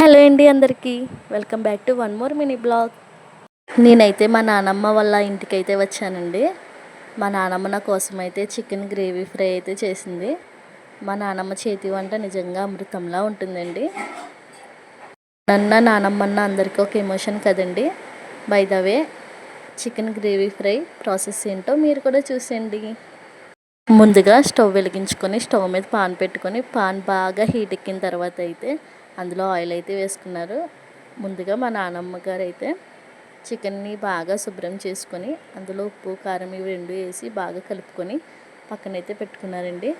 Hello అండి అందరికీ. Welcome back to one more mini blog. నేనైతే మా నానమ్మ వాళ్ళ ఇంటికైతే వచ్చానండి. మా నానమ్మ నా కోసం అయితే చికెన్ గ్రేవీ ఫ్రై అయితే చేసింది. మా నానమ్మ చేతి వంట నిజంగా అమృతంలా ఉంటుందండి. నన్న నానమ్మన్న అందరికీ ఒక ఎమోషన్ కదండి. By the way chicken gravy fry process ఏంటో మీరు కూడా చూసేయండి. ముందుగా స్టవ్ వెలిగించుకొని స్టవ్ మీద పాన్ పెట్టుకొని పాన్ బాగా హీట్ ఎక్కిన తర్వాత అయితే అందులో ఆయిల్ అయితే వేసుకున్నారు. ముందుగా మా నానమ్మ గారు అయితే చికెన్ని బాగా శుభ్రం చేసుకొని అందులో ఉప్పు కారం ఇవి రెండు వేసి బాగా కలుపుకొని పక్కనైతే పెట్టుకున్నారండి.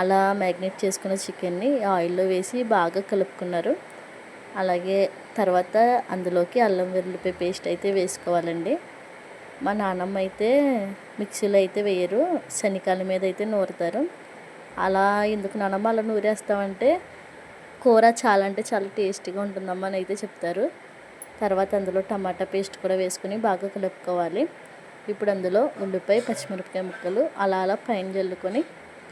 అలా మ్యాగ్నేట్ చేసుకున్న చికెన్ని ఆయిల్లో వేసి బాగా కలుపుకున్నారు. అలాగే తర్వాత అందులోకి అల్లం వెల్లుల్లిపాయ పేస్ట్ అయితే వేసుకోవాలండి. మా నాన్నమ్మ అయితే మిక్సీలో అయితే వేయరు శనికాల మీద అయితే నూరుతారు. అలా ఎందుకు నానమ్మ అలా నూరేస్తామంటే కూర చాలా అంటే చాలా టేస్టీగా ఉంటుందమ్మా అని అయితే చెప్తారు. తర్వాత అందులో టమాటా పేస్ట్ కూడా వేసుకుని బాగా కలుపుకోవాలి. ఇప్పుడు అందులో ఉల్లిపాయ పచ్చిమిరపకాయ ముక్కలు అలా అలా పైన జల్లుకొని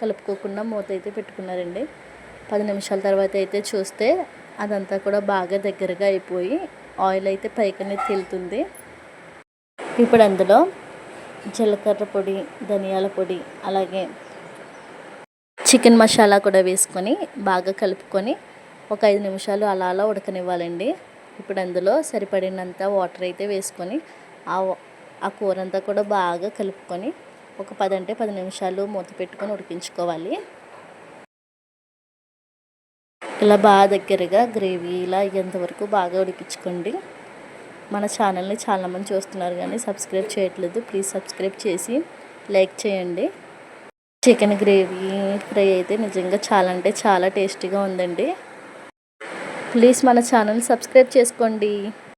కలుపుకోకుండా మూత అయితే పెట్టుకున్నారండి. పది నిమిషాల తర్వాత అయితే చూస్తే అదంతా కూడా బాగా దగ్గరగా అయిపోయి ఆయిల్ అయితే పైకనే తేలుతుంది. ఇప్పుడు అందులో జీలకర్ర పొడి ధనియాల పొడి అలాగే చికెన్ మసాలా కూడా వేసుకొని బాగా కలుపుకొని ఒక ఐదు నిమిషాలు అలా అలా ఉడకనివ్వాలండి. ఇప్పుడు అందులో సరిపడినంత వాటర్ అయితే వేసుకొని ఆ ఆ కూర అంతా కూడా బాగా కలుపుకొని ఒక పది అంటే పది నిమిషాలు మూత పెట్టుకొని ఉడికించుకోవాలి. ఇలా బాగా దగ్గరగా గ్రేవీ ఇలా అయ్యేంతవరకు బాగా ఉడికించుకోండి. మన ఛానల్ని చాలామంది చూస్తున్నారు కానీ సబ్స్క్రైబ్ చేయట్లేదు. ప్లీజ్ సబ్స్క్రైబ్ చేసి లైక్ చేయండి. చికెన్ గ్రేవీ ఫ్రై అయితే నిజంగా చాలా అంటే చాలా టేస్టీగా ఉందండి. ప్లీజ్ మన ఛానల్ సబ్స్క్రైబ్ చేసుకోండి.